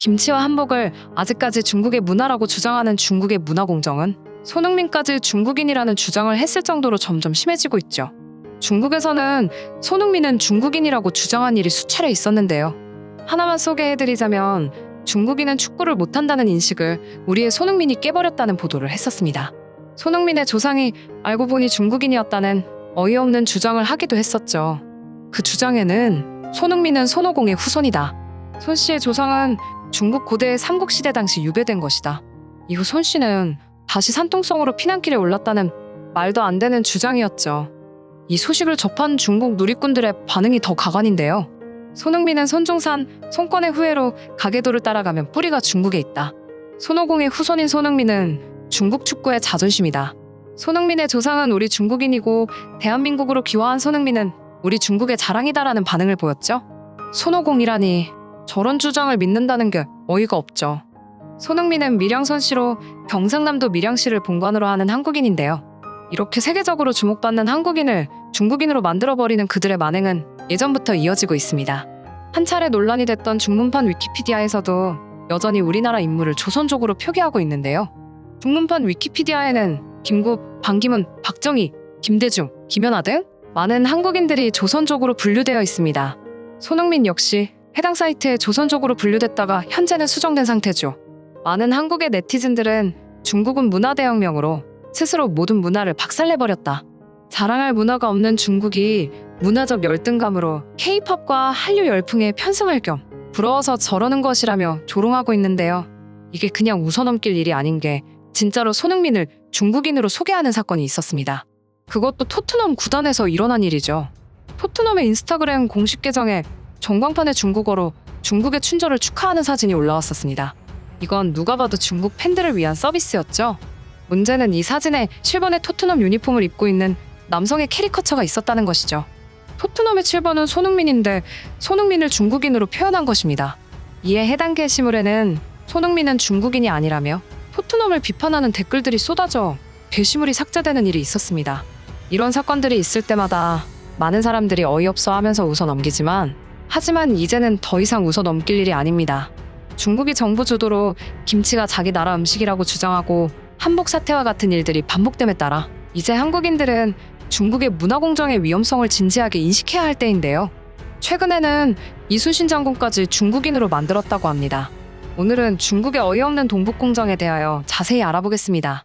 김치와 한복을 아직까지 중국의 문화라고 주장하는 중국의 문화공정은 손흥민까지 중국인이라는 주장을 했을 정도로 점점 심해지고 있죠. 중국에서는 손흥민은 중국인이라고 주장한 일이 수차례 있었는데요. 하나만 소개해드리자면 중국인은 축구를 못한다는 인식을 우리의 손흥민이 깨버렸다는 보도를 했었습니다. 손흥민의 조상이 알고 보니 중국인이었다는 어이없는 주장을 하기도 했었죠. 그 주장에는 손흥민은 손오공의 후손이다. 손 씨의 조상은 중국 고대의 삼국시대 당시 유배된 것이다. 이후 손 씨는 다시 산통성으로 피난길에 올랐다는 말도 안 되는 주장이었죠. 이 소식을 접한 중국 누리꾼들의 반응이 더 가관인데요. 손흥민은 손중산, 손권의 후예로 가계도를 따라가면 뿌리가 중국에 있다. 손오공의 후손인 손흥민은 중국 축구의 자존심이다. 손흥민의 조상은 우리 중국인이고 대한민국으로 귀화한 손흥민은 우리 중국의 자랑이다라는 반응을 보였죠. 손오공이라니 저런 주장을 믿는다는 게 어이가 없죠. 손흥민은 밀양선 씨로 경상남도 밀양시를 본관으로 하는 한국인인데요. 이렇게 세계적으로 주목받는 한국인을 중국인으로 만들어버리는 그들의 만행은 예전부터 이어지고 있습니다. 한 차례 논란이 됐던 중문판 위키피디아에서도 여전히 우리나라 인물을 조선족으로 표기하고 있는데요. 중문판 위키피디아에는 김구, 반기문, 박정희, 김대중, 김연아 등 많은 한국인들이 조선족으로 분류되어 있습니다. 손흥민 역시 해당 사이트에 조선족으로 분류됐다가 현재는 수정된 상태죠. 많은 한국의 네티즌들은 중국은 문화대혁명으로 스스로 모든 문화를 박살내버렸다. 자랑할 문화가 없는 중국이 문화적 열등감으로 K-팝과 한류 열풍에 편승할 겸 부러워서 저러는 것이라며 조롱하고 있는데요. 이게 그냥 웃어넘길 일이 아닌 게 진짜로 손흥민을 중국인으로 소개하는 사건이 있었습니다. 그것도 토트넘 구단에서 일어난 일이죠. 토트넘의 인스타그램 공식 계정에 전광판의 중국어로 중국의 춘절을 축하하는 사진이 올라왔었습니다. 이건 누가 봐도 중국 팬들을 위한 서비스였죠. 문제는 이 사진에 실번의 토트넘 유니폼을 입고 있는 남성의 캐리커처가 있었다는 것이죠. 토트넘의 7번은 손흥민인데 손흥민을 중국인으로 표현한 것입니다. 이에 해당 게시물에는 손흥민은 중국인이 아니라며 토트넘을 비판하는 댓글들이 쏟아져 게시물이 삭제되는 일이 있었습니다. 이런 사건들이 있을 때마다 많은 사람들이 어이없어 하면서 웃어 넘기지만 하지만 이제는 더 이상 웃어 넘길 일이 아닙니다. 중국이 정부 주도로 김치가 자기 나라 음식이라고 주장하고 한복 사태와 같은 일들이 반복됨에 따라 이제 한국인들은 중국의 문화 공정의 위험성을 진지하게 인식해야 할 때인데요. 최근에는 이순신 장군까지 중국인으로 만들었다고 합니다. 오늘은 중국의 어이없는 동북 공정에 대하여 자세히 알아보겠습니다.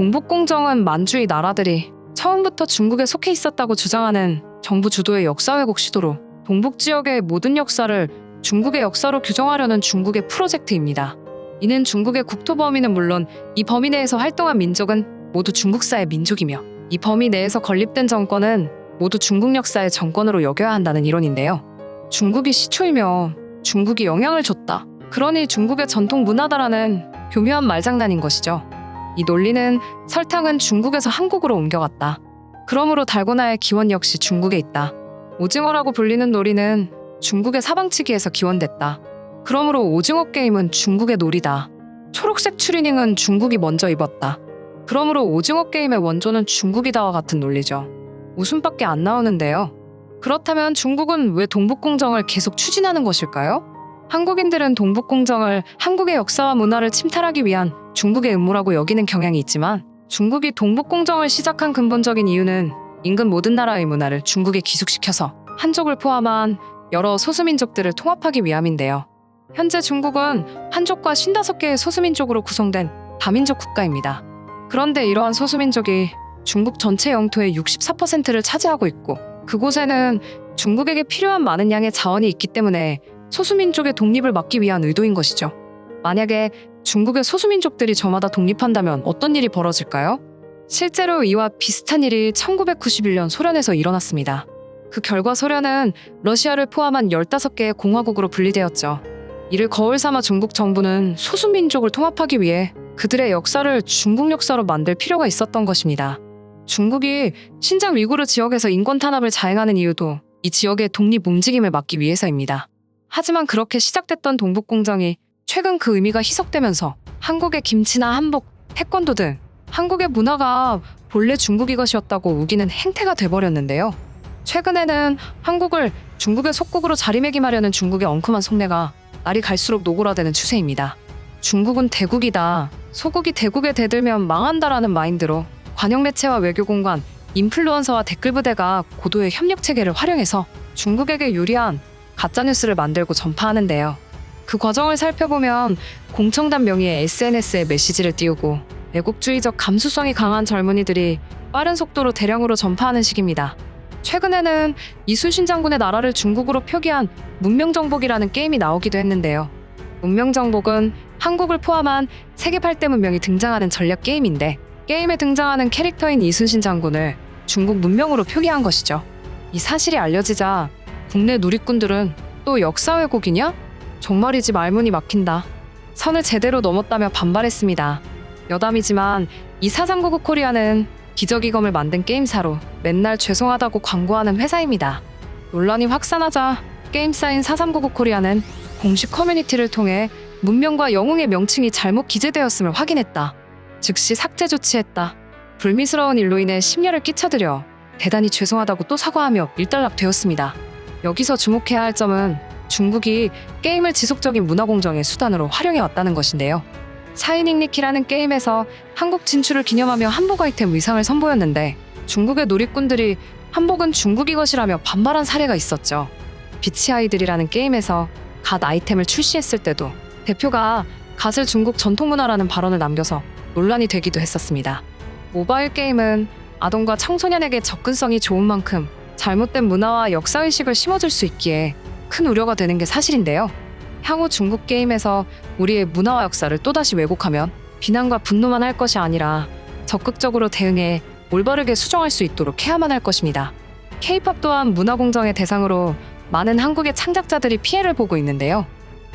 동북공정은 만주의 나라들이 처음부터 중국에 속해 있었다고 주장하는 정부 주도의 역사 왜곡 시도로 동북 지역의 모든 역사를 중국의 역사로 규정하려는 중국의 프로젝트입니다. 이는 중국의 국토 범위는 물론 이 범위 내에서 활동한 민족은 모두 중국사의 민족이며 이 범위 내에서 건립된 정권은 모두 중국 역사의 정권으로 여겨야 한다는 이론인데요. 중국이 시초이며 중국이 영향을 줬다. 그러니 중국의 전통 문화다라는 교묘한 말장난인 것이죠. 이 논리는 설탕은 중국에서 한국으로 옮겨갔다. 그러므로 달고나의 기원 역시 중국에 있다. 오징어라고 불리는 놀이는 중국의 사방치기에서 기원됐다. 그러므로 오징어 게임은 중국의 놀이다. 초록색 추리닝은 중국이 먼저 입었다. 그러므로 오징어 게임의 원조는 중국이다와 같은 논리죠. 웃음밖에 안 나오는데요. 그렇다면 중국은 왜 동북공정을 계속 추진하는 것일까요? 한국인들은 동북공정을 한국의 역사와 문화를 침탈하기 위한 중국의 음모라고 여기는 경향이 있지만 중국이 동북공정을 시작한 근본적인 이유는 인근 모든 나라의 문화를 중국에 기숙시켜서 한족을 포함한 여러 소수민족들을 통합하기 위함인데요. 현재 중국은 한족과 55개의 소수민족으로 구성된 다민족 국가입니다. 그런데 이러한 소수민족이 중국 전체 영토의 64%를 차지하고 있고 그곳에는 중국에게 필요한 많은 양의 자원이 있기 때문에 소수민족의 독립을 막기 위한 의도인 것이죠. 만약에 중국의 소수민족들이 저마다 독립한다면 어떤 일이 벌어질까요? 실제로 이와 비슷한 일이 1991년 소련에서 일어났습니다. 그 결과 소련은 러시아를 포함한 15개의 공화국으로 분리되었죠. 이를 거울 삼아 중국 정부는 소수민족을 통합하기 위해 그들의 역사를 중국 역사로 만들 필요가 있었던 것입니다. 중국이 신장 위구르 지역에서 인권 탄압을 자행하는 이유도 이 지역의 독립 움직임을 막기 위해서입니다. 하지만 그렇게 시작됐던 동북공정이 최근 그 의미가 희석되면서 한국의 김치나 한복, 태권도 등 한국의 문화가 본래 중국 이 것이었다고 우기는 행태가 돼버렸는데요. 최근에는 한국을 중국의 속국으로 자리매김하려는 중국의 엉큼한 속내가 날이 갈수록 노골화되는 추세입니다. 중국은 대국이다. 소국이 대국에 대들면 망한다라는 마인드로 관영 매체와 외교 공간, 인플루언서와 댓글 부대가 고도의 협력 체계를 활용해서 중국에게 유리한 가짜 뉴스를 만들고 전파하는데요. 그 과정을 살펴보면 공청단 명의의 SNS에 메시지를 띄우고 애국주의적 감수성이 강한 젊은이들이 빠른 속도로 대량으로 전파하는 식입니다. 최근에는 이순신 장군의 나라를 중국으로 표기한 문명정복이라는 게임이 나오기도 했는데요. 문명정복은 한국을 포함한 세계 8대 문명이 등장하는 전략 게임인데 게임에 등장하는 캐릭터인 이순신 장군을 중국 문명으로 표기한 것이죠. 이 사실이 알려지자 국내 누리꾼들은 또 역사 왜곡이냐? 정말이지 말문이 막힌다. 선을 제대로 넘었다며 반발했습니다. 여담이지만 이 사상고급 코리아는 기저귀검을 만든 게임사로 맨날 죄송하다고 광고하는 회사입니다. 논란이 확산하자 게임사인 사삼고급 코리아는 공식 커뮤니티를 통해 문명과 영웅의 명칭이 잘못 기재되었음을 확인했다. 즉시 삭제 조치했다. 불미스러운 일로 인해 심려를 끼쳐드려 대단히 죄송하다고 또 사과하며 일단락되었습니다. 여기서 주목해야 할 점은 중국이 게임을 지속적인 문화 공정의 수단으로 활용해 왔다는 것인데요. 사이닝리키라는 게임에서 한국 진출을 기념하며 한복 아이템 의상을 선보였는데 중국의 놀이꾼들이 한복은 중국이 것이라며 반발한 사례가 있었죠. 비치 아이들이라는 게임에서 갓 아이템을 출시했을 때도 대표가 갓을 중국 전통 문화라는 발언을 남겨서 논란이 되기도 했었습니다. 모바일 게임은 아동과 청소년에게 접근성이 좋은 만큼 잘못된 문화와 역사의식을 심어줄 수 있기에 큰 우려가 되는 게 사실인데요. 향후 중국 게임에서 우리의 문화와 역사를 또다시 왜곡하면 비난과 분노만 할 것이 아니라 적극적으로 대응해 올바르게 수정할 수 있도록 해야만 할 것입니다. K-팝 또한 문화 공정의 대상으로 많은 한국의 창작자들이 피해를 보고 있는데요.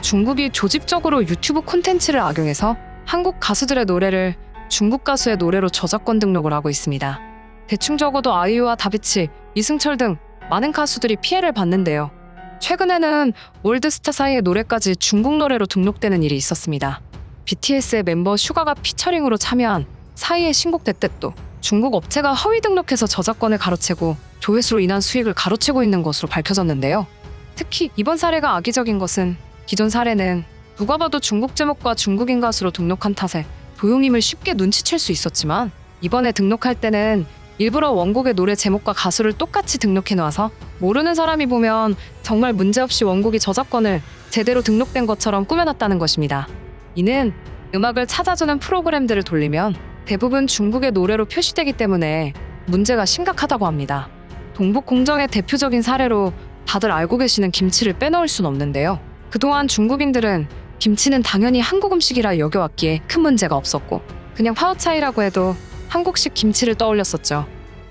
중국이 조직적으로 유튜브 콘텐츠를 악용해서 한국 가수들의 노래를 중국 가수의 노래로 저작권 등록을 하고 있습니다. 대충 적어도 아이유와 다비치, 이승철 등 많은 가수들이 피해를 봤는데요. 최근에는 월드스타 사이의 노래까지 중국 노래로 등록되는 일이 있었습니다. BTS의 멤버 슈가가 피처링으로 참여한 사이의 신곡 대댓도 중국 업체가 허위 등록해서 저작권을 가로채고 조회수로 인한 수익을 가로채고 있는 것으로 밝혀졌는데요. 특히 이번 사례가 악의적인 것은 기존 사례는 누가 봐도 중국 제목과 중국인 가수로 등록한 탓에 도용임을 쉽게 눈치챌 수 있었지만 이번에 등록할 때는 일부러 원곡의 노래 제목과 가수를 똑같이 등록해 놓아서 모르는 사람이 보면 정말 문제없이 원곡이 저작권을 제대로 등록된 것처럼 꾸며놨다는 것입니다. 이는 음악을 찾아주는 프로그램들을 돌리면 대부분 중국의 노래로 표시되기 때문에 문제가 심각하다고 합니다. 동북 공정의 대표적인 사례로 다들 알고 계시는 김치를 빼놓을 순 없는데요. 그동안 중국인들은 김치는 당연히 한국 음식이라 여겨왔기에 큰 문제가 없었고 그냥 파워차이라고 해도 한국식 김치를 떠올렸었죠.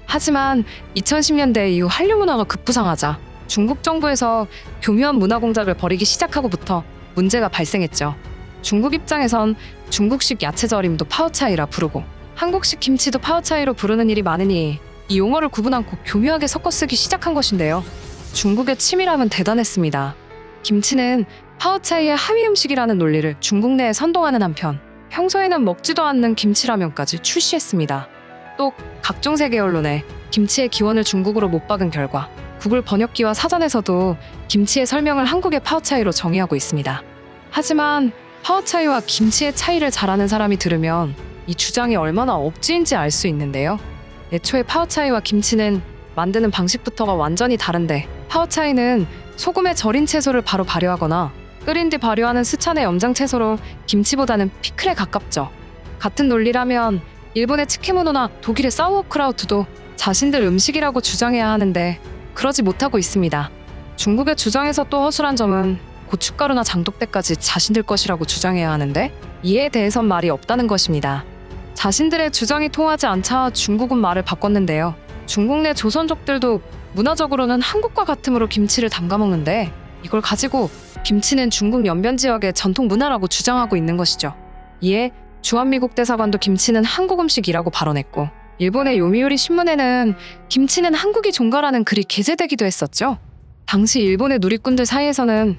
하지만 2010년대 이후 한류 문화가 급부상하자 중국 정부에서 교묘한 문화 공작을 벌이기 시작하고부터 문제가 발생했죠. 중국 입장에선 중국식 야채 절임도 파워차이라 부르고 한국식 김치도 파워차이로 부르는 일이 많으니 이 용어를 구분 않고 교묘하게 섞어 쓰기 시작한 것인데요. 중국의 치밀함은 대단했습니다. 김치는 파워차이의 하위 음식이라는 논리를 중국 내에 선동하는 한편 평소에는 먹지도 않는 김치라면까지 출시했습니다. 또 각종 세계 언론에 김치의 기원을 중국으로 못 박은 결과 구글 번역기와 사전에서도 김치의 설명을 한국의 파워차이로 정의하고 있습니다. 하지만 파워차이와 김치의 차이를 잘 아는 사람이 들으면 이 주장이 얼마나 억지인지 알 수 있는데요. 애초에 파워차이와 김치는 만드는 방식부터가 완전히 다른데 파워차이는 소금에 절인 채소를 바로 발효하거나 끓인 뒤 발효하는 스찬의 염장 채소로 김치보다는 피클에 가깝죠. 같은 논리라면 일본의 츠케모노나 독일의 사우어크라우트도 자신들 음식이라고 주장해야 하는데 그러지 못하고 있습니다. 중국의 주장에서 또 허술한 점은 고춧가루나 장독대까지 자신들 것이라고 주장해야 하는데 이에 대해선 말이 없다는 것입니다. 자신들의 주장이 통하지 않자 중국은 말을 바꿨는데요. 중국 내 조선족들도 문화적으로는 한국과 같음으로 김치를 담가 먹는데 이걸 가지고 김치는 중국 연변 지역의 전통 문화라고 주장하고 있는 것이죠. 이에 주한미국 대사관도 김치는 한국 음식이라고 발언했고 일본의 요미우리 신문에는 김치는 한국이 종가라는 글이 게재되기도 했었죠. 당시 일본의 누리꾼들 사이에서는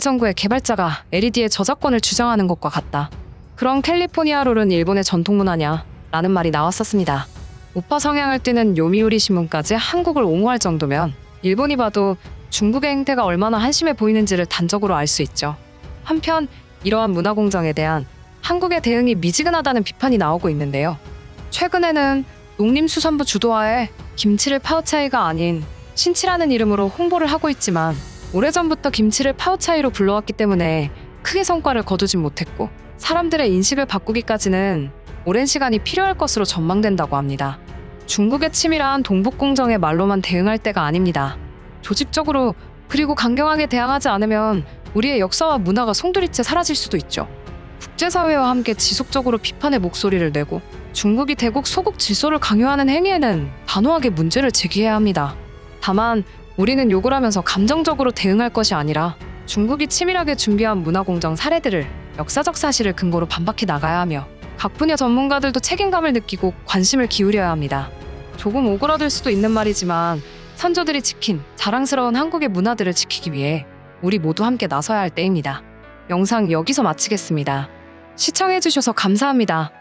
정부의 개발자가 LED의 저작권을 주장하는 것과 같다. 그럼 캘리포니아 롤은 일본의 전통 문화냐? 라는 말이 나왔었습니다. 우파 성향을 띠는 요미우리 신문까지 한국을 옹호할 정도면 일본이 봐도 중국의 행태가 얼마나 한심해 보이는지를 단적으로 알 수 있죠. 한편 이러한 문화공정에 대한 한국의 대응이 미지근하다는 비판이 나오고 있는데요. 최근에는 농림수산부 주도하에 김치를 파우차이가 아닌 신치라는 이름으로 홍보를 하고 있지만 오래전부터 김치를 파우차이로 불러왔기 때문에 크게 성과를 거두진 못했고 사람들의 인식을 바꾸기까지는 오랜 시간이 필요할 것으로 전망된다고 합니다. 중국의 치밀한 동북공정에 말로만 대응할 때가 아닙니다. 조직적으로 그리고 강경하게 대항하지 않으면 우리의 역사와 문화가 송두리째 사라질 수도 있죠. 국제사회와 함께 지속적으로 비판의 목소리를 내고 중국이 대국 소국 질서를 강요하는 행위에는 단호하게 문제를 제기해야 합니다. 다만 우리는 욕을 하면서 감정적으로 대응할 것이 아니라 중국이 치밀하게 준비한 문화공정 사례들을 역사적 사실을 근거로 반박해 나가야 하며 각 분야 전문가들도 책임감을 느끼고 관심을 기울여야 합니다. 조금 오그라들 수도 있는 말이지만 선조들이 지킨 자랑스러운 한국의 문화들을 지키기 위해 우리 모두 함께 나서야 할 때입니다. 영상 여기서 마치겠습니다. 시청해주셔서 감사합니다.